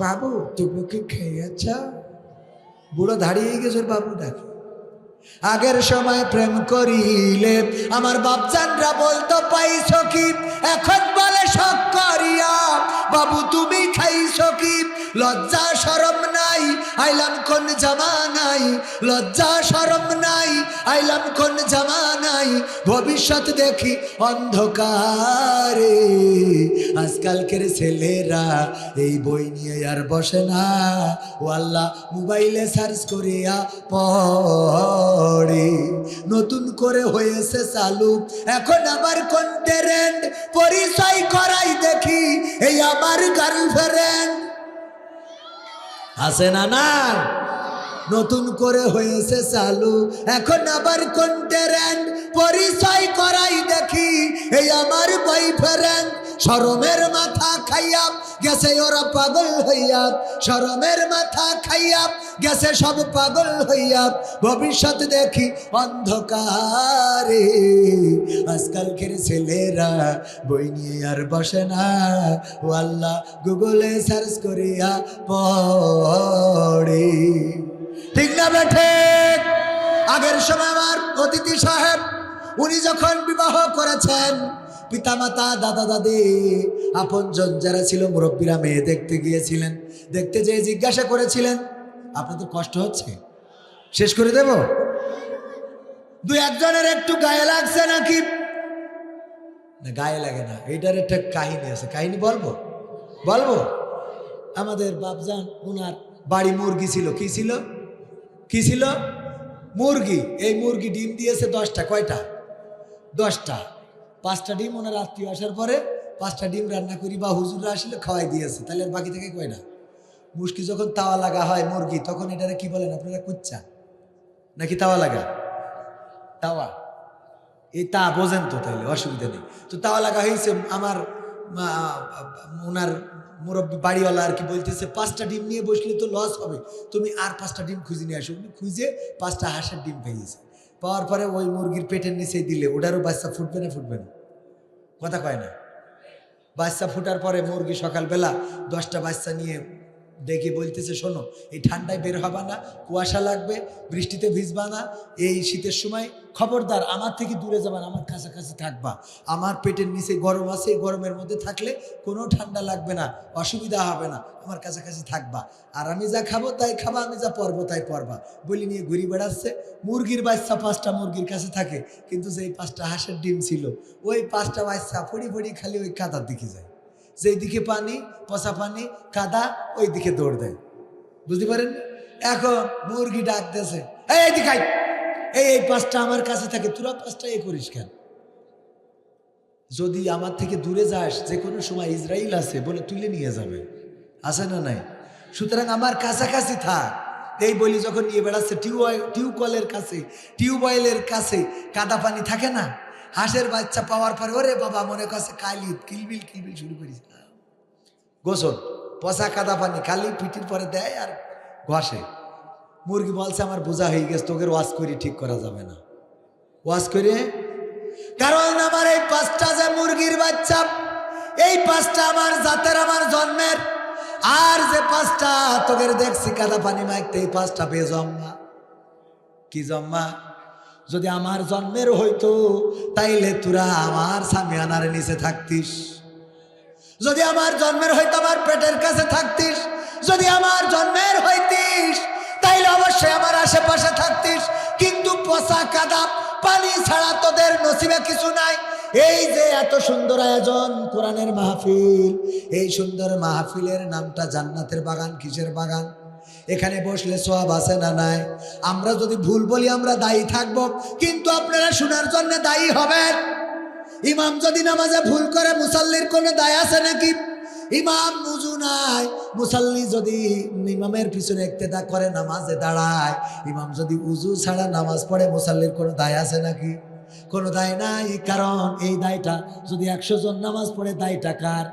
বাবু, তুমি কি খেয়েছ? বুড়ো দাঁড়িয়ে গেছে বাবু ডাকে আগের সময় প্রেম করিলে আমার বাপজানরা বলতো, পাইছ কি? এখন বলে সব করিয়া। বাবু, তুমি খাইছ কি? লজ্জা সরম নাই। আইলাম কোন জামানাই লজ্জা সরম নাই। আইলাম কোন জামানাই ভবিষ্যৎ দেখি অন্ধকারে। আজকালকের ছেলেরা এই বই নিয়ে আর বসে না। ও আল্লাহ, মোবাইলে সার্চ করিয়া পড়ে। নতুন করে হয়েছে চালু। এখন আবার কোন ট্রেন্ড পরিচয় করাই দেখি। এই আমার গার্লফ্রেন্ড আছে না না? নতুন করে হয়েছে চালু। এখন আবার কোন র্যান্ড পরিচয় করাই দেখি। এই আমার বয়ফ্রেন্ড শরমের মাথা খাইয়া গেছে ওরা পাগল হইয়া। শরমের মাথা খাইয়া গেছে সব পাগল হইয়া। ভবিষ্যৎ দেখি অন্ধকারে। আজকালকের ছেলেরা বই নিয়ে আর বসে না। ও আল্লাহ গুগলে সার্চ করিয়া পড়ে। ঠিক না বেঠে আগের সময় আমার অতিথি সাহেব, উনি যখন বিবাহ করেছেন পিতামাতা দাদা দাদি আপন আপনজন যারা ছিল মুরব্বীরা মেয়ে দেখতে গিয়েছিলেন, দেখতে যেয়ে জিজ্ঞাসা করেছিলেন আপনাদের কষ্ট হচ্ছে? শেষ করে দেব? দু একজনের একটু গায়ে লাগছে নাকি? না, গায়ে লাগে না। এইটার একটা কাহিনী আছে। কাহিনী বলব? বলব? আমাদের বাপজান ওনার বাড়ি মুরগি ছিল। কি ছিল? কি ছিল? মুরগি। এই মুরগি ডিম দিয়েছে দশটা। কয়টা? দশটা। পাঁচটা ডিম, ওনার আত্মীয় আসার পরে পাঁচটা ডিম রান্না করি বা হুজুররা আসলে খাওয়াই দিয়েছে। তাহলে আর বাকি থেকে কয়টা মুশকি যখন তাওয়া লাগা হয়, মুরগি, তখন এটারে কি বলেন আপনারা? কুচ্চা। নাকি তাওয়া লাগা? তাওয়া। এই তা বোঝেন তো তাহলে, অসুবিধা নেই। তো তাওয়া লাগা হয়েছে আমার ওনার মুরব্বী বাড়িওয়ালা আর কি বলতেছে, পাঁচটা ডিম নিয়ে বসলে তো লস হবে। তুমি আর পাঁচটা ডিম খুঁজে নিয়ে আসো। খুঁজে পাঁচটা হাঁসের ডিম পেয়েছে পাওয়ার পরে ওই মুরগির পেটের নিচেই দিলে, ওটারও বাচ্চা ফুটবে না ফুটবে না? কথা কয় না? বাচ্চা ফুটার পরে মুরগি সকালবেলা দশটা বাচ্চা নিয়ে ডেকে বলতেছে, শোনো, এই ঠান্ডায় বের হবা না, কুয়াশা লাগবে, বৃষ্টিতে ভিজবা না, এই শীতের সময় খবরদার, আমার থেকে দূরে যাবা আমার কাছাকাছি থাকবা। আমার পেটের নিচে গরম আছে গরমের মধ্যে থাকলে কোনো ঠান্ডা লাগবে না, অসুবিধা হবে না, আমার কাছাকাছি থাকবা। আর আমি যা খাব তাই খাবা, আমি যা পরবো তাই পরবা। বলি নিয়ে ঘুরি বেড়াচ্ছে, মুরগির বাচ্চা পাঁচটা মুরগির কাছে থাকে, কিন্তু যেই পাঁচটা হাঁসের ডিম ছিল, ওই পাঁচটা বাচ্চা ফড়ি ফড়ি খালি ওই কাতার দিকে যায়। যেই দিকে পানি, পচা পানি, কাদা ওই দিকে দৌড় দেয়। বুঝতে পারেন? এখন মুরগি ডাক দেছে এই দিকে এই এই পাঁচটা আমার কাছে থাকে, তোরা পাঁচটা এ করিস কেন? যদি আমার থেকে দূরে যাস যে কোনো সময় ইসরায়েল আছে বলে তুলে নিয়ে যাবে। আছে না নাই? সুতরাং আমার কাছাকাছি থাক। এই বলি যখন নিয়ে বেড়াচ্ছে টিউবওয়েল টিউবওয়েলের কাছে টিউবওয়েলের কাছে কাদা পানি থাকে না? হাঁসের বাচ্চা পাওয়ার পরে, ওরে বাবা, মনে করছে কালি কিলবিল কিলবিল শুরু করিস গোসল, পচা কাদা পানি, খালি পিঠির পরে দেয় আর ঘষে। মুরগি বলছে, আমার বোঝা হয়ে গেছে, তোকে ওয়াশ করি, ঠিক করা যাবে না। ওয়াশ করে, কারণ আমার এই পাঁচটা যে মুরগির বাচ্চা, এই পাঁচটা আমার জাতের আমার জন্মের, আর যে পাঁচটা তোকে দেখছি কাদা পানি মাইকতে এই পাঁচটা বেজম্মা। কি জম্মা? যদি আমার জন্মের হইতো, তাইলে তোরা আমার সামিয়ানার নিচে থাকতিস। যদি আমার জন্মের হইতো, আমার পেটের কাছে থাকতিস। যদি আমার জন্মের হইতিস, তাইলে অবশ্যই আমার আশেপাশে থাকতিস। কিন্তু পচা কাদা, পানি ছাড়া তোদের নসিবে কিছু নাই। এই যে এত সুন্দর আয়োজন কোরআনের মাহফিল, এই সুন্দর মাহফিলের নামটা জান্নাতের বাগান, কিসের বাগান? এখানে বসলে সোয়াব আছে না নাই? আমরা যদি ভুল বলি, আমরা দায়ী থাকব। কিন্তু আপনারা শোনার জন্য দায়ী হবেন। ইমাম যদি নামাজে ভুল করে, মুসাল্লির কোনো দায় আছে নাকি? ইমাম মুজু নাই। মুসাল্লি যদি ইমামের পিছনে একতেদা করে, নামাজে দাঁড়ায়, ইমাম যদি উজু ছাড়া নামাজ পড়ে, মুসাল্লির কোনো দায় আছে নাকি? কোনো দায় নাই কারণ এই দায়টা যদি একশো জন নামাজ পড়ে, দায়টা কার?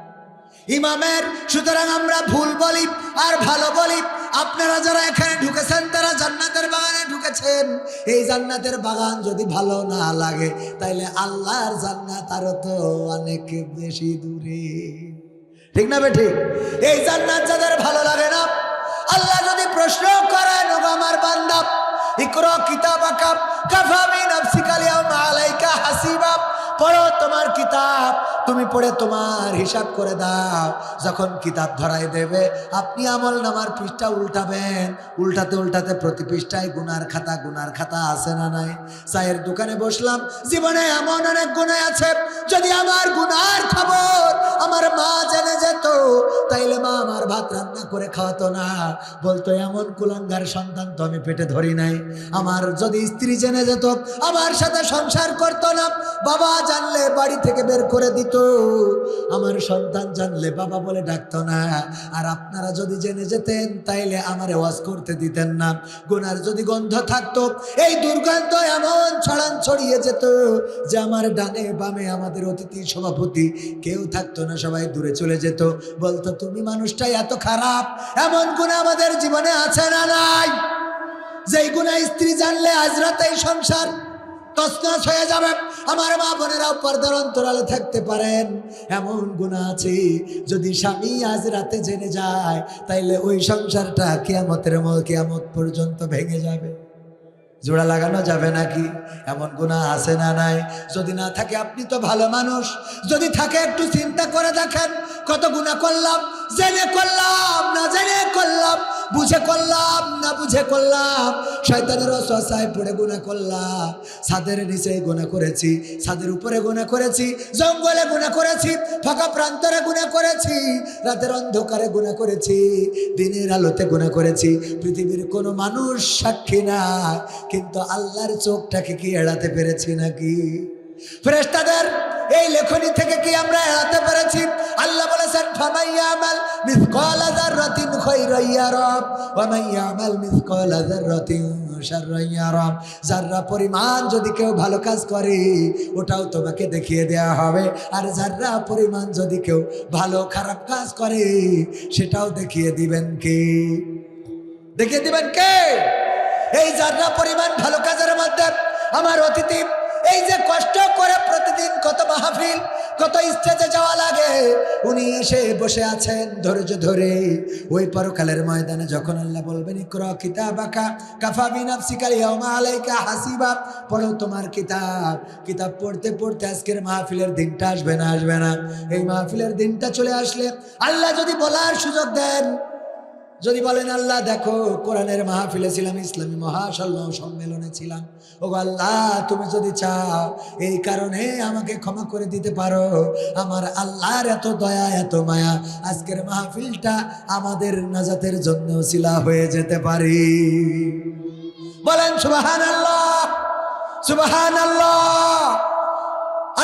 ইমামের, সুতরাং আমরা ভুল বলি আর ভালো বলি। আপনারা যারা এখানে ঢুকেছেন, তারা জান্নাতের বাগানে ঢুকেছেন। এই জান্নাতের বাগান যদি ভালো না লাগে, তাইলে আল্লাহর জান্নাত আরও তো অনেক বেশি দূরে। ঠিক না বেঠিক এই জান্নাত যাদের ভালো লাগে না, আল্লাহ যদি প্রশ্ন করেন আমার বান্দা, ইকরা কিতাব আকাব কাফামি নফসিকালিয়া মালাইকা হাসিবা, পড়ো তোমার কিতাব। তুমি পড়ে তোমার হিসাব করে দাও। যখন কিতাব ধরাই দেবে, আপনি আমল নামার পৃষ্ঠা উল্টাবেন। উল্টাতে উল্টাতে প্রতি পৃষ্ঠায় গুনার খাতা গুনার খাতা আছে না নাই? চায়ের দোকানে বসলাম, জীবনে এমন অনেক গুণায় আছে, যদি আমার গুনার খবর আমার মা জেনে যেত, তাইলে মা আমার ভাত রান্না করে খাওয়াতো না। বলতো, এমন কুলাঙ্গার সন্তান তো আমি পেটে ধরি নাই। আমার যদি স্ত্রী জেনে যেত, আমার সাথে সংসার করতো না। বাবা জানলে বাড়ি থেকে বের করে দিত আমার সন্তান জানলে বাবা বলে ডাকতো না। আর আপনারা যদি জেনে যেতেন, তাইলে আমার ওয়াজ করতে দিতেন না। গুনার যদি গন্ধ থাকতো, এই দুর্গন্ধ এমন ছড়ান ছড়িয়ে যেত যে আমার ডানে বামে আমাদের অতিথি সভাপতি কেউ থাকতো না, সবাই দূরে চলে যেত। বলতো, তুমি মানুষটাই এত খারাপ, এমন গুণ আমাদের জীবনে আছে না নাই? যেই গুণা স্ত্রী জানলে আজ রাতেই সংসার তসনস হয়ে যাবে। আমার মা বোনেরাও পর্দার অন্তরালে থাকতে পারেন। এমন গুণা আছে, যদি স্বামী আজ রাতে জেনে যায়, তাইলে ওই সংসারটা কেয়ামতের মতো কেয়ামত পর্যন্ত ভেঙে যাবে। জোড়া লাগানো যাবে নাকি? এমন গুণা আছে না নাই? যদি না থাকে আপনি তো ভালো মানুষ। যদি থাকে একটু চিন্তা করে দেখেন, কত গুণা করলাম। জেনে করলাম না জেনে করলাম, বুঝে করলাম না বুঝে করলাম, শয়তানের অসহায় পড়ে গুণা করলাম। ছাদের নিচে গুণা করেছি, ছাদের উপরে গুণা করেছি, জঙ্গলে গুণা করেছি, ফাঁকা প্রান্তরে গুণা করেছি, রাতের অন্ধকারে গুণা করেছি, দিনের আলোতে গুণা করেছি। পৃথিবীর কোনো মানুষ সাক্ষী না, কিন্তু আল্লাহর চোখটাকে কি এড়াতে পেরেছি নাকি? ফেরেশতাদের এই লেখনী থেকে কি আমরা এড়াতে পেরেছি? আল্লাহ বলেছেন ফামাইয়ামাল মিসকালা যাররাতিন খায়রান ইয়ারাম ওয়া মাইয়ামাল মিসকালা যাররা পরিমাণ যদি কেউ ভালো কাজ করে, ওটাও তোমাকে দেখিয়ে দেয়া হবে। আর যাররা পরিমাণ যদি কেউ ভালো খারাপ কাজ করে, সেটাও দেখিয়ে দিবেন কে? দেখিয়ে দিবেন কে? এই যারা পরিমাণ ভালো কাজের মধ্যে, আমার অতিথি, এই যে কষ্ট করে কত স্টেজে যাওয়া লাগে। উনি এসে বসে আছেন ধৈর্য ধরে। ওই পরকালের ময়দানে যখন আল্লাহ বলবেন, ইকর আঁকা কাফা বিনাফসিকা ইয়াউমা আলাইকা হাসিবা। পড়ো তোমার কিতাব। কিতাব পড়তে পড়তে আজকের মাহফিলের দিনটা আসবে না আসবে না। এই মাহফিলের দিনটা চলে আসলে আল্লাহ যদি বলার সুযোগ দেন যদি বলেন, আল্লাহ, দেখো, কোরআনের মাহফিলে ছিলাম, ইসলামী মহাসল্ল সম্মেলনে ছিলাম। ও আল্লাহ, তুমি যদি চাও, এই কারণে আমাকে ক্ষমা করে দিতে পারো। আমার আল্লাহর এত দয়া, এত মায়া, আজকের মাহফিলটা আমাদের নাজাতের জন্য শিলা হয়ে যেতে পারি। বলেন সুবাহান আল্লাহ সুবাহান আল্লাহ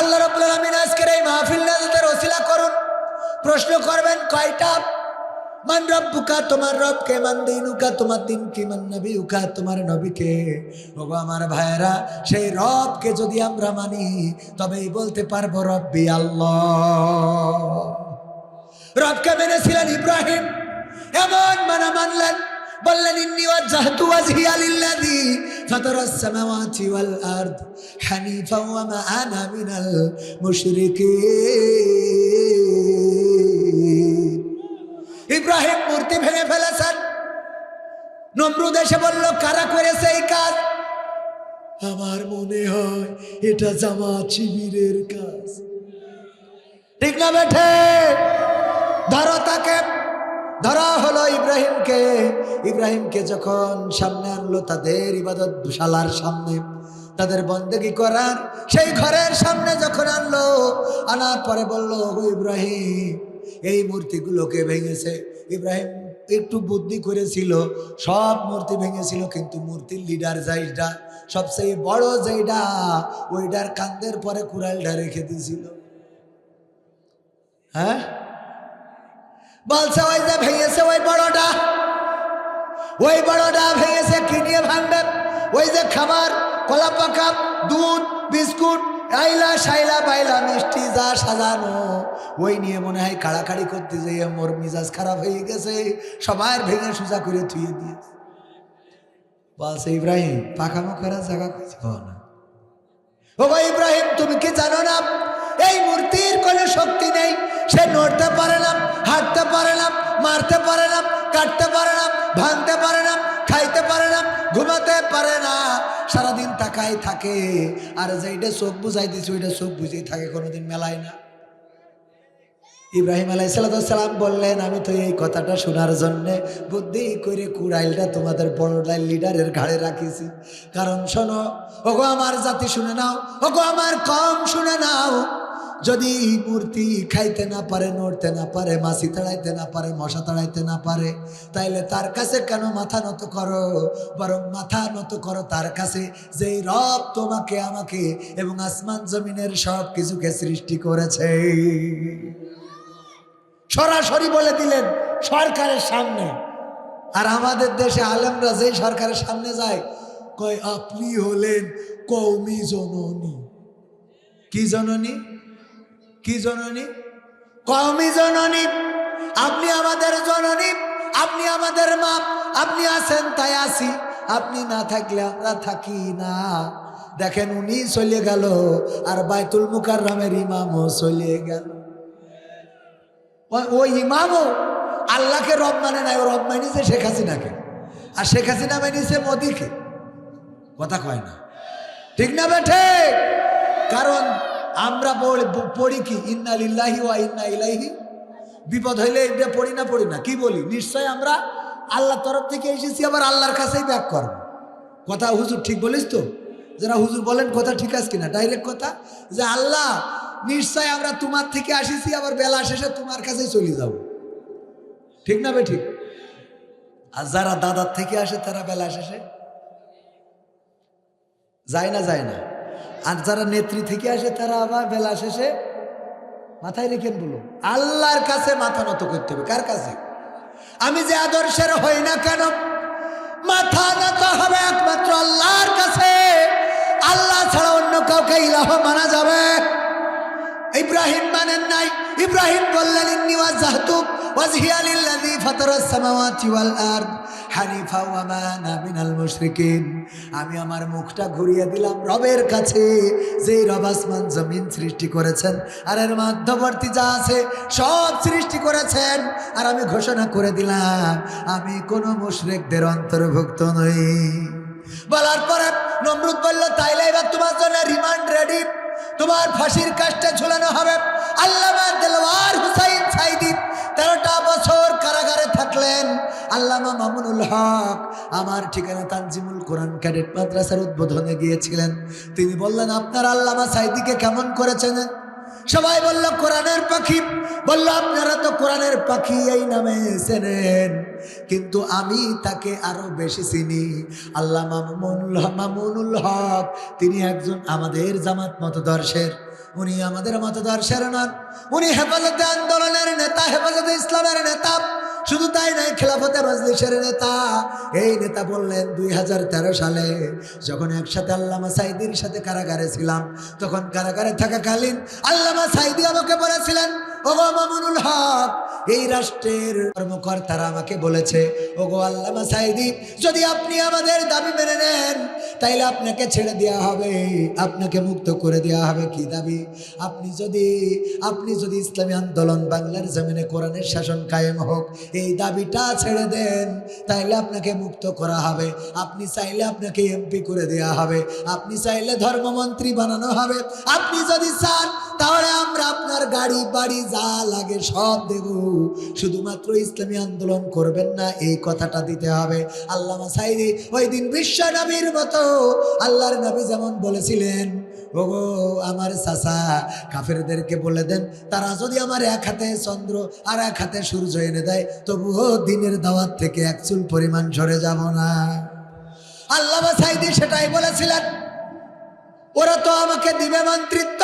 আল্লাহ আলামিন আজকের এই মাহফিল নাজাতের ওসিলা করুন। প্রশ্ন করবেন, কয়টা মান রব্বুকা, তোমার রবকে মান দিনুকা, তোমার দিন কি মান নবীকা তোমার নবীকে। ওগো আমার ভাইয়েরা, সেই রবকে যদি আমরা মানি, তবেই বলতে পারব রব্বি আল্লাহ। রবকে মেনেছিলেন ইব্রাহিম। এমন মানা মানলেন, বললেন, ইন্নি ওয়াজহাতু ওয়াজহিয়া লিল্লাযী ফাতারাস সামাওয়াতি ওয়াল আরদ হানিফা ওয়া মা আনা মিনাল মুশরিকিন। ইব্রাহিম মূর্তি ভেঙে ফেলেছেন। নমরুদ এসে বলল, কারা করেছে এই কাজ? আমার মনে হয় এটা জামাত শিবিরের কাজ। ঠিক না বেঠে? ধরো তাকে, ধরা হলো ইব্রাহিমকে। ইব্রাহিমকে যখন সামনে আনলো তাদের ইবাদত শালার সামনে, তাদের বন্দেগি করার, সেই ঘরের সামনে যখন আনলো, আনার পরে বলল "ওগো ইব্রাহিম এই মূর্তিগুলোকে ভেঙেছে। ইব্রাহিম একটু বুদ্ধি করেছিল, সব মূর্তি ভেঙেছিল, কিন্তু মূর্তির লিডার যাইটা সবচেয়ে বড় যেইটা ওইটার কান্দের পরে কুড়ালটা রেখে দিয়েছিল। হ্যাঁ? বলছে, ওই যে ভেঙেছে ওই বড়টা ওই বড়টা ভেঙেছে, কি নিয়ে ভাঙবে ওই যে খাবার কলা পাকা দুধ, বিস্কুট আইলা সাইলা বাইলা মিষ্টি যা সাজানো। ওই নিয়ে মনে হয় কাড়াকাড়ি করতে যেয়ে মোর মিজাজ খারাপ হয়ে গেছে, সবার ভেঙে সোজা করে থুয়ে দিয়েছে। বলছে, ইব্রাহিম, পাকামো করার জায়গা খুঁজে পাও না ও ভাই ইব্রাহিম, তুমি কি জানো না? এই মূর্তির কোনো শক্তি নেই। সে নড়তে পারে না, হাঁটতে পারে না, মারতে পারে না, কাটতে পারে না, ভাঙতে পারে না, খাইতে পারে না, ঘুমাতে পারে না। সারাদিন তাকাই থাকে, আর যেটা চোখ বুঝাই দিছে ওইটা চোখ বুঝেই থাকে, কোনোদিন মেলায় না। ইব্রাহিম আলাইসালাম বললেন, আমি তো এই কথাটা শোনার জন্যে বুদ্ধি করে কুড়াইলটা তোমাদের বড় লিডারের ঘাড়ে রাখিছি। কারণ শোনো, ওগো আমার জাতি শুনে নাও, ওগো আমার কম শুনে নাও। যদি মূর্তি খাইতে না পারে, নড়তে না পারে, মাছি তাড়াইতে না পারে, মশা তাড়াইতে না পারে, তাইলে তার কাছে কেন মাথা নত করো? বরং মাথা নত করো তার কাছে, যেই রব তোমাকে, আমাকে এবং আসমান জমিনের সব কিছুকে সৃষ্টি করেছে। সরাসরি বলে দিলেন, সরকারের সামনে। আর আমাদের দেশে আলেমরা যেই সরকারের সামনে যায়, কয়, আপনি হলেন কৌমি জননী। কি জননী? কি জননী? কৌমি জননী। আপনি আমাদের জননী, আপনি আমাদের মা, আপনি আছেন তাই আসি আপনি না থাকলে আমরা থাকি না। দেখেন উনি চলে গেল, আর বাইতুল মুকাররমের ইমামও চলে গেল। ও- ইমামও আল্লাহকে রব মানে নাই, ও রব মানিছে শেখ হাসিনাকে আর শেখ হাসিনা মানিছে মোদিকে। কথা কয় না। ঠিক না বেঠে কারণ আমরা পড়ি কি? ইন্না লিল্লাহি ওয়া ইন্না ইলাইহি বিপদ হইলে এটা পড়ি না পড়ি না? কি বলি? নিশ্চয় আমরা আল্লাহ তরফ থেকে এসেছি, আবার আল্লাহর কাছেই ব্যাক করব। কথা হুজুর ঠিক বলিস তো? যারা হুজুর বলেন কথা ঠিক আছে কিনা? ডাইরেক্ট কথা যে, আল্লাহ, নিশ্চয় আমরা তোমার থেকে আসিছি, আবার বেলা শেষে তোমার কাছেই চলে যাব। ঠিক না বে ঠিক আর যারা দাদার থেকে আসে, তারা বেলা শেষে? যায় না যায় না। আর যারা নেত্রী থেকে আসে, তারা আবার বেলা শেষে মাথায় রেখেন বলো, আল্লাহর কাছে মাথা নত করতে হবে। কার কাছে? আমি যে আদর্শের হই না কেন? মাথা নত হবে একমাত্র আল্লাহর কাছে। আল্লাহ ছাড়া অন্য কাউকে ইলাহ মানা যাবে। ইব্রাহিম মানেন নাই। ইব্রাহিম বললেন, ইন্নি ওয়াজহাতু আমি আমার মুখটা ঘুরিয়ে দিলাম রবের কাছে। যে রব আসমান, জমিন সৃষ্টি করেছেন, আর এর মধ্যবর্তী যা আছে সব সৃষ্টি করেছেন, আর আমি ঘোষণা করে দিলাম, আমি কোনো মুশরিকদের অন্তর্ভুক্ত নই। বলার পরে নমরুদ বলল, তাইলে এবার তোমার জন্য রিমান্ড রেডি তোমার ফাঁসির কাজটা ঝুলানো হবে। আল্লামা দেলওয়ার হুসাইন সাইদি তেরোটা বছর কারাগারে থাকলেন আল্লামা মামুনুল হক। আমার ঠিকানা তানজিমুল কোরআন ক্যাডেট মাদ্রাসার উদ্বোধনে গিয়েছিলেন। তিনি বললেন, আপনার আল্লামা সাইদিকে কেমন করেছেন সবাই বলল, কোরআনের পাখি। বলল, আপনারা তো কোরআনের পাখি এই নামে চেনেন। কিন্তু আমি তাকে আরও বেশি চিনি। আল্লাহ মামুনুল হক, তিনি একজন আমাদের জামাত মতদর্শের। উনি আমাদের মতদার নন উনি হেফাজতে আন্দোলনের নেতা, হেফাজতে ইসলামের নেতা। শুধু তাই নাই, খেলাফতে মজলিসের নেতা। এই নেতা বললেন, দুই হাজার তেরো সালে যখন একসাথে আল্লামা সাইদির সাথে কারাগারে ছিলাম, তখন কারাগারে থাকাকালীন আল্লামা সাইদি আমাকে বলেছিলেন এই রাষ্ট্রের কর্মকর্তারা আমাকে বলেছে যদি আপনি আমাদের দাবি মেনে নেন, তাইলে আপনাকে ছেড়ে দেওয়া হবে, আপনাকে মুক্ত করে দেওয়া হবে কি দাবি? আপনি যদি আপনি যদি ইসলামী আন্দোলন বাংলার জমিনে কোরআনের শাসন কায়েম হোক, এই দাবিটা ছেড়ে দেন, তাইলে আপনাকে মুক্ত করা হবে, আপনি চাইলে আপনাকে এমপি করে দেওয়া হবে, আপনি চাইলে ধর্মমন্ত্রী বানানো হবে, আপনি যদি চান, তাহলে আমরা আপনার গাড়ি, বাড়ি যা লাগে সব দেব। শুধুমাত্র ইসলামী আন্দোলন করবেন না, এই কথাটা দিতে হবে। আল্লামা সাইদি ওই দিন বিশ্ব নবীর মতো আল্লাহর নবী যেমন বলেছিলেন, ওগো আমার চাচা, কাফেরদেরকে বলে দেন, তারা যদি আমার এক হাতে চন্দ্র আর এক হাতে সূর্য এনে দেয়, তবুও দিনের দাওয়াত থেকে এক চুল পরিমাণ সরে যাব না। আল্লামা সাইদি সেটাই বলেছিলেন, ওরা তো আমাকে দিবে মন্ত্রিত্ব,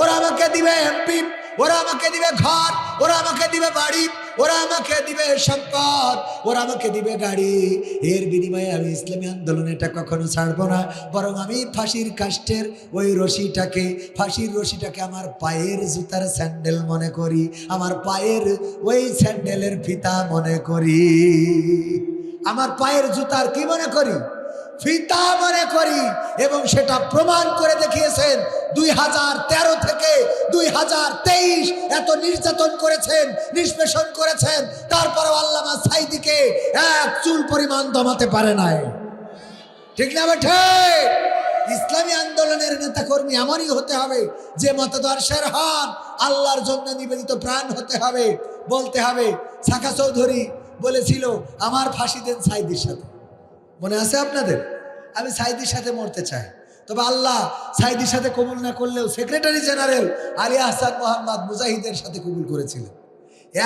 ওরা আমাকে দিবে এমপি ওরা আমাকে দিবে ঘর, ওরা আমাকে দিবে বাড়ি, ওরা আমাকে দিবে সম্পদ, ওরা আমাকে দিবে গাড়ি। এর বিনিময়ে আমি ইসলামী আন্দোলন এটা কখনো ছাড়বো না, বরং আমি ফাঁসির কাষ্টের ওই রশিটাকে, ফাঁসির রশিটাকে আমার পায়ের জুতার স্যান্ডেল মনে করি, আমার পায়ের ওই স্যান্ডেলের ফিতা মনে করি। আমার পায়ের জুতার কি মনে করি? ফিতা মনে করি এবং সেটা প্রমাণ করে দেখিয়েছেন দুই হাজার তেরো থেকে দুই হাজার তেইশ এত নির্যাতন করেছেন, নিষ্পেষণ করেছেন তারপরে আল্লামা সাইদিকে এক চুল পরিমাণ দমাতে পারে নাই। ঠিক না বেঠে? ইসলামী আন্দোলনের নেতাকর্মী এমনই হতে হবে যে মতদর্শের হন, আল্লাহর জন্য নিবেদিত প্রাণ হতে হবে, বলতে হবে শাখা চৌধুরী বলেছিল, আমার ফাঁসি দেন সাইদির সাথে। মনে আছে আপনাদের? আমি সাইদির সাথে মরতে চাই। তবে আল্লাহ সাইদির সাথে কবুল না করলেও সেক্রেটারি জেনারেল আলী আহসান মোহাম্মদ মুজাহিদের সাথে কবুল করেছিলেন।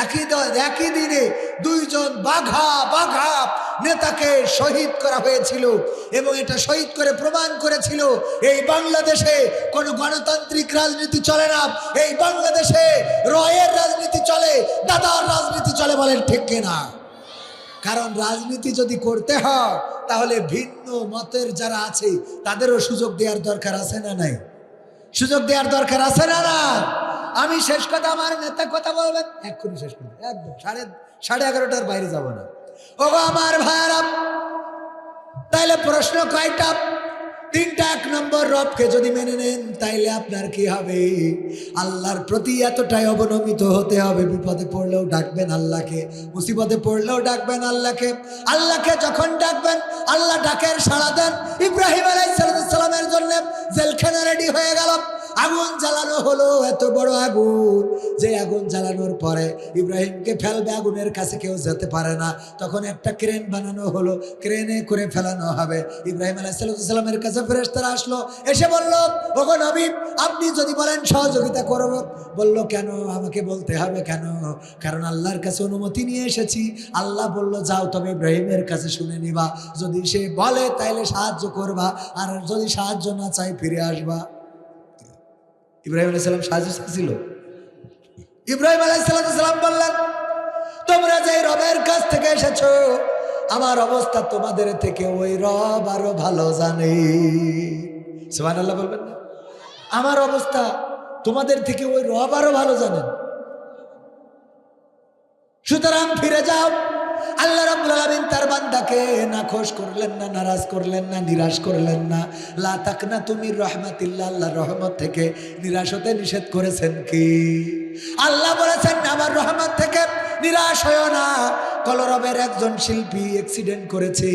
একই একই দিনে দুইজন বাঘা বাঘা নেতাকে শহীদ করা হয়েছিল এবং এটা শহীদ করে প্রমাণ করেছিল, এই বাংলাদেশে কোনো গণতান্ত্রিক রাজনীতি চলে না, এই বাংলাদেশে রয়ের রাজনীতি চলে, দাদার রাজনীতি চলে বলেন ঠিক কিনা? কারণ রাজনীতি যদি করতে হয়, তাহলে ভিন্ন মতের যারা আছে, তাদেরও সুযোগ দেওয়ার দরকার আছে না নাই? সুযোগ দেওয়ার দরকার আছে না না আমি শেষ কথা, আমার নেতা কথা বলবেন? এক্ষুনি শেষ করবেন একদম, সাড়ে সাড়ে এগারোটার বাইরে যাব না। ও আমার ভাইয়ারা তাহলে প্রশ্ন কয়টা? তিনটা নম্বর রবকে যদি মেনে নেন, তাইলে আপনার কি হবে? আল্লাহর প্রতি এতটাই অবনমিত হতে হবে, বিপদে পড়লেও ডাকবেন আল্লাহকে, মুসিবতে পড়লেও ডাকবেন আল্লাহকে। আল্লাহকে যখন ডাকবেন, আল্লাহ ডাকের সাড়া দেন। ইব্রাহিম আলাইসালামের জন্য জেলখানা রেডি হয়ে গেল। আগুন জ্বালানো হলো, এত বড় আগুন। যে আগুন জ্বালানোর পরে ইব্রাহিমকে ফেলবে, আগুনের কাছে কেউ যেতে পারে না। তখন একটা ক্রেন বানানো হলো, ক্রেনে করে ফেলানো হবে। ইব্রাহিম আলাইসালামের কাছে ফেরেস্তারা আসলো, এসে বলল, ওগো নবী, আপনি যদি বলেন সহযোগিতা করব। বলল, কেন? আমাকে বলতে হবে কেন? কারণ আল্লাহর কাছে অনুমতি নিয়ে এসেছি। আল্লাহ বলল, যাও তবে ইব্রাহিমের কাছে শুনে নিবা। যদি সে বলে, তাইলে সাহায্য করবা। আর যদি সাহায্য না চাই ফিরে আসবা। ইব্রাহিম আলাইসাল্লাম সাহায্য ছিল ইব্রাহিম আলাইসাল্লাম বললেন, তোমরা যে রবের কাছ থেকে এসেছ আমার অবস্থা তোমাদের থেকে ওই রব আরও ভালো জানে। সুবহান আল্লাহ বলবেন না? আমার অবস্থা তোমাদের থেকে ওই রব আরও ভালো জানেন সুতরাং ফিরে যাও। আল্লাহ রাব্বুল আলামিন তার বান্দাকে নাখোশ করলেন না, নারাজ করলেন না, নিরাশ করলেন না। লা তাকনা তুমি রহমাতিল্লাহ, আল্লাহর রহমত থেকে নিরাশ হতে নিষেধ করেছেন কি? আল্লাহ বলেছেন, আমার রহমত থেকে নিরাশ হয় না। কলরবের একজন শিল্পী অ্যাক্সিডেন্ট করেছে।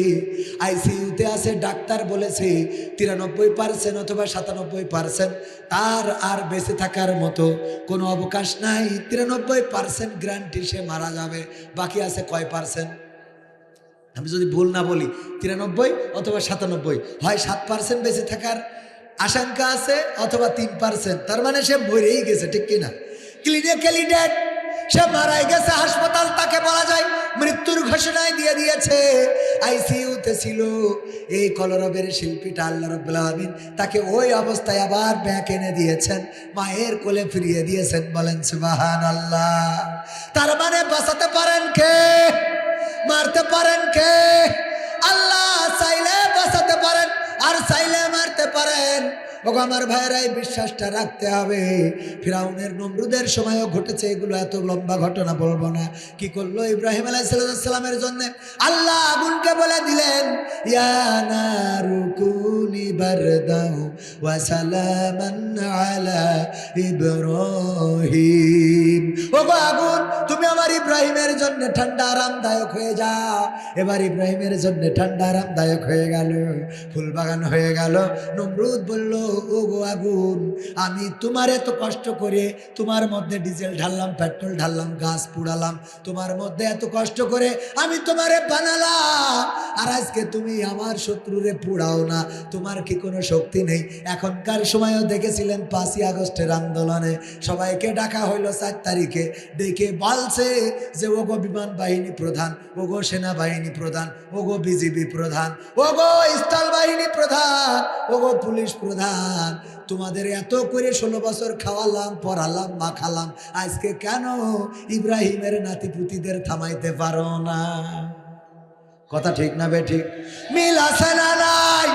আইসিইউতে আছে, ডাক্তার বলেছে তিরানব্বই পার্সেন্ট অথবা সাতানব্বই পার্সেন্ট তার আর বেঁচে থাকার মতো কোনো অবকাশ নাই। তিরানব্বই পার্সেন্ট গ্যারান্টি সে মারা যাবে, বাকি আছে কয় পার্সেন্ট আমি যদি ভুল না বলি, তিরানব্বই অথবা সাতানব্বই? হয় সাত পার্সেন্ট বেঁচে থাকার আশঙ্কা আছে অথবা তিন পার্সেন্ট তার মানে সে মরেই গেছে, ঠিক কিনা? ক্লিনিক্যালি ডেড সে মারাই গেছে, হাসপাতাল তাকে বলা যায়, মৃত্যুর ঘোষণায় দিয়ে দিয়েছে। আইসিইউতে ছিল এই কলরবের শিল্পীটা, আল্লাহ আলামিন তাকে ওই অবস্থায় আবার ব্যাক এনে দিয়েছেন, মায়ের কোলে ফিরিয়ে দিয়েছেন, বলেন সুবাহান আল্লাহ তার মানে বাঁচাতে পারেন কে? মারতে পারেন কে? আল্লাহ চাইলে বাঁচাতে পারেন, আর চাইলে মারতে পারেন। ওগো আমার ভাইয়েরা, এই বিশ্বাসটা রাখতে হবে। ফিরাউনের নমরুদের সময়ও ঘটেছে, এগুলো এত লম্বা ঘটনা বলব না। কি করল ইব্রাহিম আলাইসালামের জন্য? আল্লাহ আগুনকে বলে দিলেন ইব্রাহিম। ওগো আগুন তুমি আমার ইব্রাহিমের জন্য ঠান্ডা আরামদায়ক হয়ে যাও এবার ইব্রাহিমের জন্য ঠান্ডা আরামদায়ক হয়ে গেল ফুল বাগান হয়ে গেল। নমরুদ বলল ও গো আগুন, আমি তোমার এত কষ্ট করে তোমার মধ্যে ডিজেল ঢাললাম, পেট্রোল ঢাললাম, গাছ পুড়ালাম, তোমার মধ্যে এত কষ্ট করে আমি তোমারে বানালাম, আর আজকে তুমি আমার শত্রুরে পুড়াও না, তোমার কি কোনো শক্তি নেই? এখনকার সময়ও দেখেছিলেন পাঁচই আগস্টের আন্দোলনে, সবাইকে ডাকা হইল চার তারিখে, ডেকে বলছে যে ওগো বিমান বাহিনী প্রধান ওগো সেনাবাহিনী প্রধান ওগো বিজিবি প্রধান ওগো স্থল বাহিনী প্রধান ওগো পুলিশ প্রধান তোমাদের এত করে ষোলো বছর খাওয়ালাম, পড়ালাম মা খালাম আজকে কেন ইব্রাহিমের নাতি পুতিদের থামাইতে পারো না? কথা ঠিক না বে ঠিক? মিল আছে না নাই?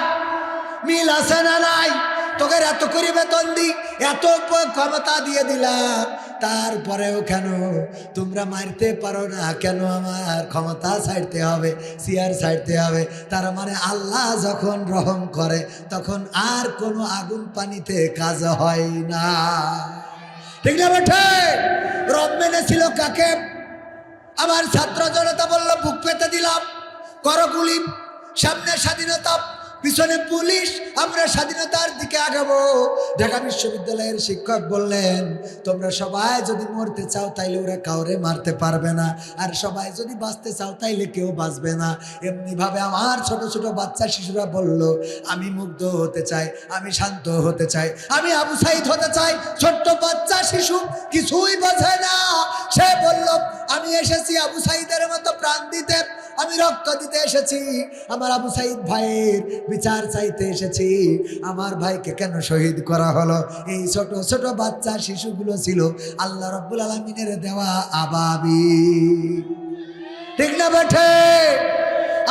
মিল আছে না নাই? তোকে এত করে বেতন দি এত ক্ষমতা দিয়ে দিলাম তারপরেও কেন? তোমরা মারতে পারো না। কেন আমার ক্ষমতা ছাড়তে হবে? সিয়ার ছাড়তে হবে? তার মানে আল্লাহ যখন রহম করে, তখন আর কোনো আগুন পানিতে কাজ হয় না। ঠিক না বেঠে রব মেনেছিল কাকে? আমার ছাত্র জনতা বলল, বুক পেতে দিলাম। করগুলি সামনে স্বাধীনতা পিছনে পুলিশ, আমরা স্বাধীনতার দিকে আগাবো। ঢাকা বিশ্ববিদ্যালয়ের শিক্ষক বললেন, তোমরা সবাই যদি মরতে চাও, তাইলে ওরা কাউরে মারতে পারবে না। আর সবাই যদি বাঁচতে চাও, তাইলে কেউ বাঁচবে না। এমনিভাবে আমার ছোট ছোট বাচ্চা শিশুরা বলল, আমি মুগ্ধ হতে চাই, আমি শান্ত হতে চাই, আমি আবু সাইদ হতে চাই। ছোট্ট বাচ্চা শিশু কিছুই বোঝে না। সে বলল, আমি এসেছি আবু সাইদের মতো প্রাণ দিতে। আমি রক্ত দিতে এসেছি। আমার আবু সাইদ ভাইয়ের বিচার চাইতে এসেছি। আমার ভাইকে কেন শহীদ করা হলো? এই ছোট ছোট বাচ্চা শিশুগুলো ছিল আল্লাহ রব্বুল আলমিনের দেওয়া আবাবি। ঠিক না বেঠে?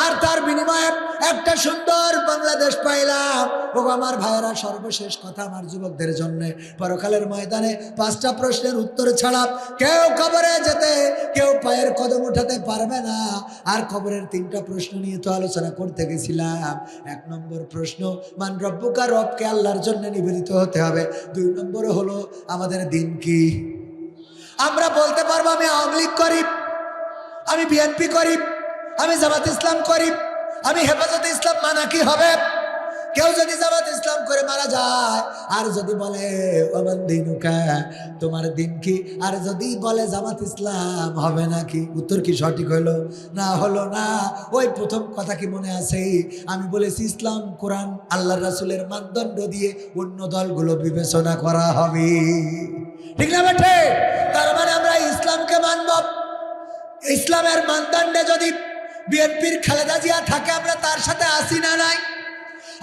আর তার বিনিময়ে একটা সুন্দর বাংলাদেশ পাইলাম। ও আমার ভাইয়েরা, সর্বশেষ কথা আমার যুবকদের জন্য। পরকালের ময়দানে পাঁচটা প্রশ্নের উত্তর ছাড়া কেউ কবরে যেতে, কেউ পায়ের কদম উঠাতে পারবে না। আর খবরের তিনটা প্রশ্ন নিয়ে তো আলোচনা করতে গেছিলাম। এক নম্বর প্রশ্ন, মান রব্বুকা রবকে আল্লাহর জন্য নিবেদিত হতে হবে। দুই নম্বর হলো, আমাদের দিন কি? আমরা বলতে পারব আমি আওয়ামী লীগ করি আমি বিএনপি করি আমি জামাত ইসলাম করি আমি হেফাজতে ইসলাম মানা কি হবে? কেউ যদি জামাত ইসলাম করে মারা যায়, আর যদি বলে, ওমান দিনুকা, তোমার দিন কি? আর যদি বলে, জামাত ইসলাম হবে নাকি? উত্তর কি সঠিক হলো? না হলো না। ওই প্রথম কথা কি মনে আছে? আমি বলেছি, ইসলাম, কোরআন, আল্লাহ রাসুলের মানদণ্ড দিয়ে অন্য দলগুলো বিবেচনা করা হবে। ঠিক না বেঠে তার মানে আমরা ইসলামকে মানব। ইসলামের মানদণ্ডে যদি বিএনপির খালেদা জিয়া থাকে, আমরা তার সাথে আসি না নাই।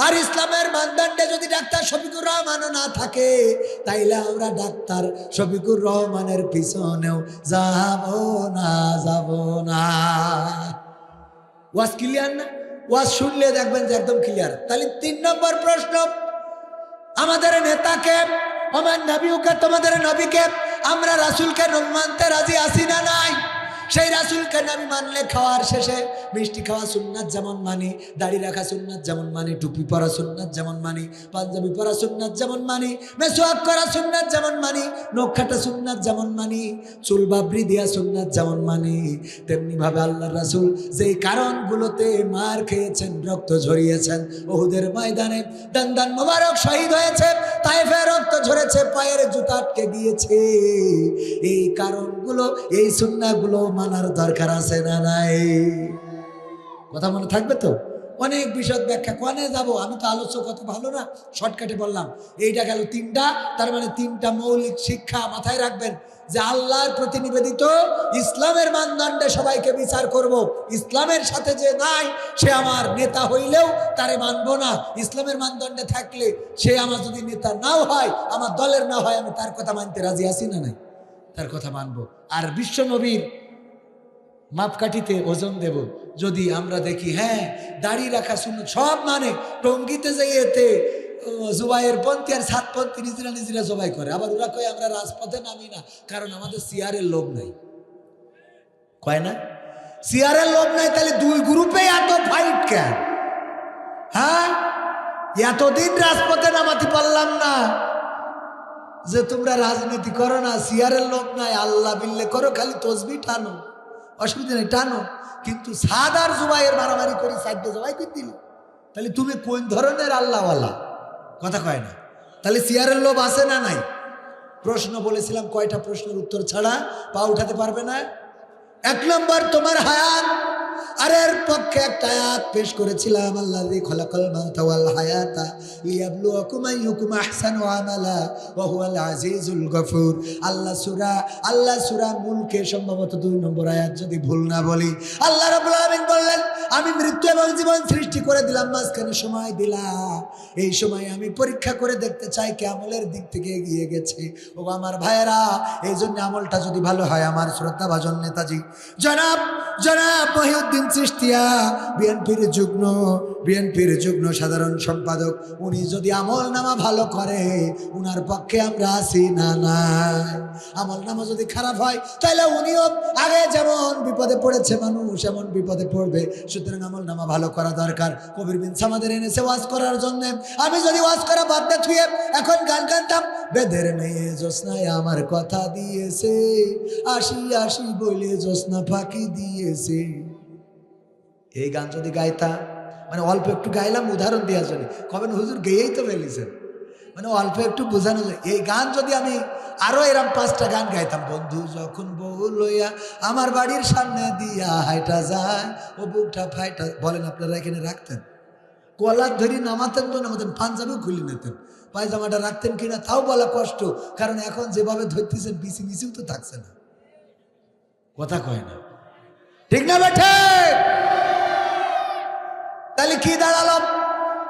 আর ইসলামের মানদণ্ডে যদি ডাক্তার শফিকুর রহমানও না থাকে, তাইলে আমরা ডাক্তার শফিকুর রহমানের পিছনেও যাব না যাব না। ওয়াজ ক্লিয়ার না? ওয়াজ শুনলে দেখবেন যে একদম ক্লিয়ার তাহলে তিন নম্বর প্রশ্ন, আমাদের নেতাকে আমার নবীকে, তোমাদের নবীকে আমরা রাসুলকে মানতে রাজি আসি না নাই? সেই রাসুলকে নবী মানলে খাওয়ার শেষে মিষ্টি খাওয়া সুন্নাত যেমন মানি, দাড়ি রাখা সুন্নাত যেমন মানি, টুপি পরা সুন্নাত যেমন মানি, পাঞ্জাবি পরা সুন্নাত যেমন মানি, মেসোয়াক করা সুন্নাত যেমন মানি, নখ কাটা সুন্নাত যেমন মানি, চুল বাবরি দিয়া সুন্নাত যেমন মানি। তেমনি ভাবে আল্লাহ রাসুল যেই কারণগুলোতে মার খেয়েছেন, রক্ত ঝরিয়েছেন, ওহুদের ময়দানে দান দান মোবারক শহীদ হয়েছে তাইফে রক্ত ঝরেছে, পায়ের জুতা আটকে গিয়েছে এই কারণগুলো, এই সুন্নাগুলো মানার দরকার আছে না নাই? কথা মনে থাকবে তো? অনেক বিশদ ব্যাখ্যা। কনে যাব? আমি তো আলোচক কত ভালো না, শর্টকাটে বললাম। এইটা গেল তিনটা, তার মানে তিনটা মৌলিক শিক্ষা মাথায় রাখবেন যে আল্লাহর প্রতি নিবেদিত ইসলামের মানদণ্ডে সবাইকে বিচার করব। ইসলামের সাথে যে নাই, সে আমার নেতা হইলেও তারে মানবো না। ইসলামের মানদণ্ডে থাকলে সে আমার যদি নেতা নাও হয়, আমার দলের না হয়, আমি তার কথা মানতে রাজি আছি না নাই? তার কথা মানবো। আর বিশ্ব নবীর মাপকাঠিতে ওজন দেব। যদি আমরা দেখি হ্যাঁ দাড়ি রাখা শুনুন সব মানে টঙ্গিতে যাইয়েতে জুবাইয়ের পন্থী আর সাতপন্থী নিজেরা নিজেরা জবাই করে। আবার ওরা কয়, আমরা রাজপথে নামি না, কারণ আমাদের সিয়ারের লোভ নাই। কয় না? সিয়ারের লোভ নাই, তাহলে দুই গ্রুপে এত ফাইট কেন? হ্যাঁ? এতদিন রাজপথে নামাতে পারলাম না যে তোমরা রাজনীতি করো না সিয়ারের লোক নাই, আল্লাহ বিল্লে করো, খালি তসবি টানো। অসুবিধা নেই, টানো। কিন্তু সাদার জুবাইয়ের মারামারি করে সাইডে জবাই করে দিল। তাহলে তুমি কোন ধরনের আল্লাহওয়ালা? কথা কয় না। তাহলে সিয়ারের লোভ আছে না নাই? প্রশ্ন বলেছিলাম, কয়টা প্রশ্নের উত্তর ছাড়া পা উঠাতে পারবে না? এক নম্বর, তোমার হায়াত আর এর পক্ষে একটা আয়াত পেশ করেছিলাম আল্লাহ খলাকল মাউতা ওয়াল হায়াতা লিয়াবলুয়াকুম আইয়ুকুম আহসানু আমালা ওয়া হুয়াল আজিজুল গফুর। আল্লাহ সূরা আল্লাহ সূরা মুলকে সম্ভবত দুই নম্বর আয়াত যদি ভুল না বলি, আল্লাহ রাব্বুল আলামিন বললেন, আমি মৃত্যু এবং জীবন সৃষ্টি করে দিলাম, মাঝখানে সময় দিলাম এই সময় আমি পরীক্ষা করে দেখতে চাই কে আমলের দিক থেকে এগিয়ে গেছে। ও আমার ভাইয়েরা, এই জন্য আমলটা যদি ভালো হয়, আমার শ্রদ্ধা ভাজন নেতাজি। জনাব জনাব মহিউদ্দিন চিস্তিয়া বিএনপির যুগ্ম বিএনপির যুগ্ম সাধারণ সম্পাদক। উনি যদি আমল নামা ভালো করে, উনার পক্ষে আমরা আসি না আমল নামা যদি খারাপ হয় তাহলে উনিও আগে যেমন বিপদে পড়েছে মানুষ, এমন বিপদে পড়বে। সুতরাং আমল নামা ভালো করা দরকার। কবির বিন সামাদের এনেছে ওয়াজ করার জন্য। আমি যদি ওয়াজ করা বাদ দিয়ে থুয়ে এখন গান গানতাম, বেদের মেয়ে জোসনায় আমার কথা দিয়েছে। আসি আসি বলে জোসনা ফাঁকি দিয়েছে এই গান যদি গাইতা মানে অল্প একটু গাইলাম, উদাহরণ দেওয়ার জন্য কবেন হুজুর গেয়েই তো ফেলিছেন। মানে অল্প একটু বোঝানো যায়। এই গান যদি আমি আরও এরম পাঁচটা গান গাইতাম, বন্ধু যখন বউ লইয়া আমার বাড়ির সামনে দিয়া হাইটা যায়, ও বুকটা ফাইটা বলেন আপনারা এখানে রাখতেন। কলার ধরি নামাতেন তো নামাতেন, পাঞ্জাবিও খুলে নিতেন। পায়জামাটা রাখতেন কিনা তাও বলা কষ্ট, কারণ এখন যেভাবে ধরতেছেন বিসি মিসিও তো থাকছে না। কথা কয় না। ঠিক না বেঠে? তাহলে কি দাঁড়াল?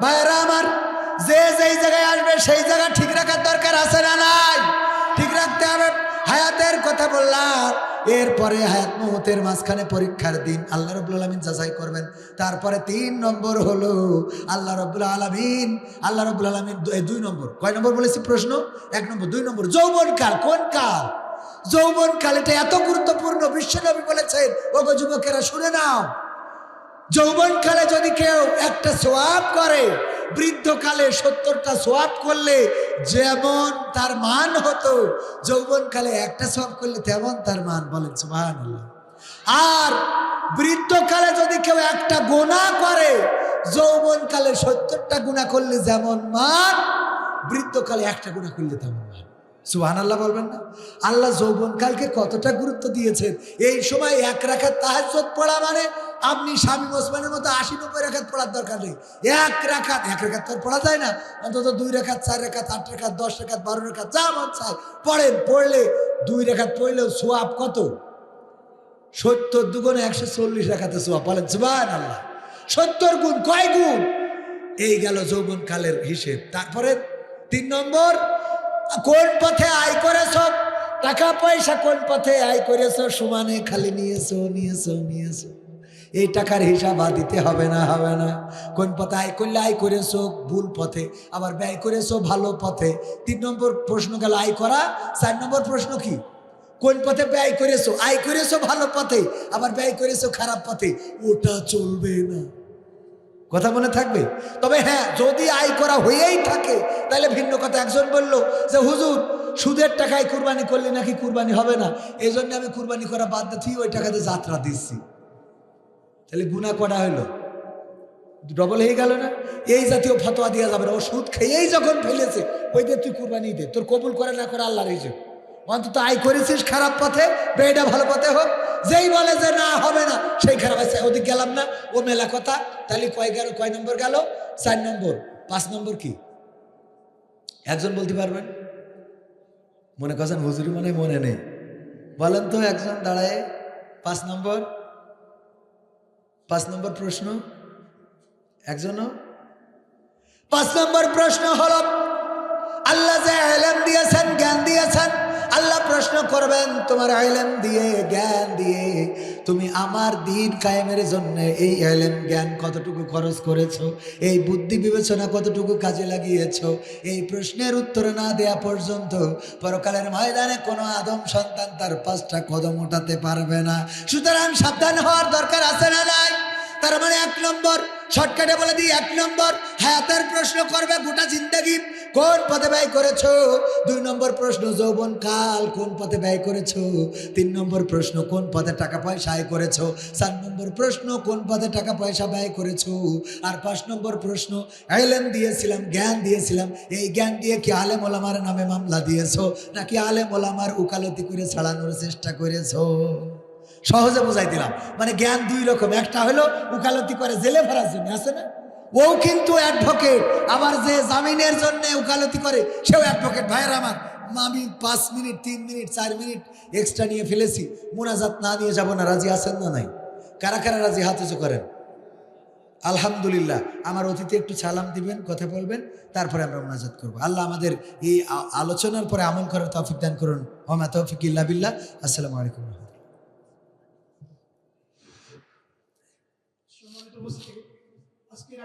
ভাইয়েরা আমার, যে যেই জায়গায় আসবে, সেই জায়গা ঠিক রাখার দরকার আছে না নাই? ঠিক রাখতে হবে। হায়াতের কথা বললাম, এরপরে হায়াত মুহূর্তের মাঝখানে পরীক্ষার দিন। আল্লাহ রবুল আলমিন যাচাই করবেন। তারপরে তিন নম্বর হলো আল্লাহ রবুল আলমিন, আল্লাহ রবুল আলমিন দুই নম্বর। কয় নম্বর বলেছি প্রশ্ন? এক নম্বর, দুই নম্বর। যৌবন কাল কোন কাল? যৌবন কাল এটা এত গুরুত্বপূর্ণ বিশ্বনবী বলেছেন, ওগো যুবকেরা, শুনে নাও। যৌবনকালে যদি কেউ একটা সোয়াব করে, বৃদ্ধকালে সত্তরটা সোয়াব করলে যেমন তার মান হতো যৌবনকালে একটা সোয়াব করলে তেমন তার মান। বলেন সুবাহান আর বৃদ্ধকালে যদি কেউ একটা গোনা করে যৌবনকালে সত্তরটা গুণা করলে যেমন মান, বৃদ্ধকালে একটা গুণা করলে তেমন মান। সুহান আল্লাহ বলবেন না? আল্লাহ যৌবনকালকে কতটা গুরুত্ব দিয়েছেন? এই সময় এক রাখাত তাহাজ্জত পড়া মানে আপনি স্বামী ওসমানের মতো আশি নব্বই রেখাত পড়ার দরকার নেই। এক রাখাত, এক রেখাত তো পড়া যায় না। অন্তত দুই রেখাত, চার রেখাত, আট রেখাত, দশ রেখাত, বারো রেখাত, যা মন চায় পড়েন। পড়লে দুই রেখাত পড়লেও সোয়াব কত? সত্তর দুগুণে একশো চল্লিশ রেখাতে সোয়াব। বলেন সুবান আল্লাহ সত্তর গুণ কয় গুণ? এই গেল যৌবনকালের হিসেব। তারপরে তিন নম্বর কোন পথে আয় করেছ? টাকা পয়সা কোন পথে আয় করেছ? সমানে খালি নিয়েছো নিয়েছো নিয়েছো। এই টাকার হিসাব দিতে হবে না হবে না। কোন পথে আয় করলে আয় করেছ, ভুল পথে। আবার ব্যয় করেছ, ভালো পথে। তিন নম্বর প্রশ্ন গেল আয় করা। চার নম্বর প্রশ্ন কি? কোন পথে ব্যয় করেছ? আয় করেছ ভালো পথে, আবার ব্যয় করেছ খারাপ পথে। ওটা চলবে না। কথা মনে থাকবে? তবে হ্যাঁ যদি আয় করা হয়েই থাকে, তাহলে ভিন্ন কথা। একজন বলল যে, হুজুর, সুদের টাকায় কুরবানি করলে নাকি কুরবানি হবে না? এই জন্য আমি কুরবানি করা বাদ দিচ্ছি ওই টাকাতে যাত্রা দিচ্ছি। তাহলে গুণা করা হইল ডবল হয়ে গেল না? এই জাতীয় ফতোয়া দেওয়া যাবে না। ও সুদ খেয়েই যখন ফেলেছে, ওই দিয়ে তুই কুরবানি দে। তোর কবুল করে না করে আল্লাহ এই অন্তত আয় করেছিস খারাপ পথে বেটা ভালো পথে হোক। যেই বলে যে না, হবে না সেই খারাপ আছে ওদিক গেলাম না। ও মেলা কথা, তাহলে কয় গেল, কয় নম্বর গেল? চার নম্বর। পাঁচ নম্বর কি? একজন বলতে পারবেন? মনে করছেন হুজুরি মনে মনে নেই। বলেন তো একজন দাঁড়ায়, পাঁচ নম্বর? পাঁচ নম্বর প্রশ্ন? একজনও? পাঁচ নম্বর প্রশ্ন হল, আল্লাহ যে এলেম দিয়েছেন, জ্ঞান দিয়েছেন আল্লাহ প্রশ্ন করবেন, তোমার আইলেম দিয়ে, জ্ঞান দিয়ে তুমি আমার দিন কায়েমের জন্য এই এলেম জ্ঞান কতটুকু খরচ করেছ? এই বুদ্ধি বিবেচনা কতটুকু কাজে লাগিয়েছ? এই প্রশ্নের উত্তর না দেয়া পর্যন্ত পরকালের ময়দানে কোনো আদম সন্তান তার পাঁচটা কদম ওঠাতে পারবে না। সুতরাং সাবধান হওয়ার দরকার আছে না নাই? তার মানে এক নম্বর, শর্টকাটে বলে দিই, এক নম্বর, হায়াতের প্রশ্ন করবে গোটা জিন্দগি। কোন পথে ব্যয় করেছ? দুই নম্বর প্রশ্ন, যৌবন কাল কোন পথে ব্যয় করেছ? তিন নম্বর প্রশ্ন, কোন পথে টাকা পয়সা আয় করেছ? চার নম্বর প্রশ্ন, কোন পথে টাকা পয়সা ব্যয় করেছ? আর পাঁচ নম্বর প্রশ্ন আইলেম দিয়েছিলাম, জ্ঞান দিয়েছিলাম, এই জ্ঞান দিয়ে কি আলেম ওলামার নামে মামলা দিয়েছ? নাকি আলেম ওলামার উকালতি করে ছাড়ানোর চেষ্টা করেছ? সহজে বুঝাই দিলাম। মানে জ্ঞান দুই রকম, একটা হলো উকালতি করে জেলে ভরার জন্য, আছে না? ও কিন্তু অ্যাডভোকেট আবার যে জামিনের জন্য উকালতি করে, সেও অ্যাডভোকেট ভাইয়ের আমার আমি পাঁচ মিনিট, তিন মিনিট, চার মিনিট এক্সট্রা নিয়ে ফেলেছি। মোনাজাত না নিয়ে যাব না। রাজি আছেন না নাই? কারা কারা রাজি? হাত করেন। আলহামদুলিল্লাহ। আমার অতিথি একটু সালাম দিবেন, কথা বলবেন, তারপরে আমরা মোনাজাত করব। আল্লাহ আমাদের এই আলোচনার পরে আমল করার তৌফিক দান করুন। ওমা তৌফিক ইল্লা বিল্লাহ। আসসালামু আলাইকুম।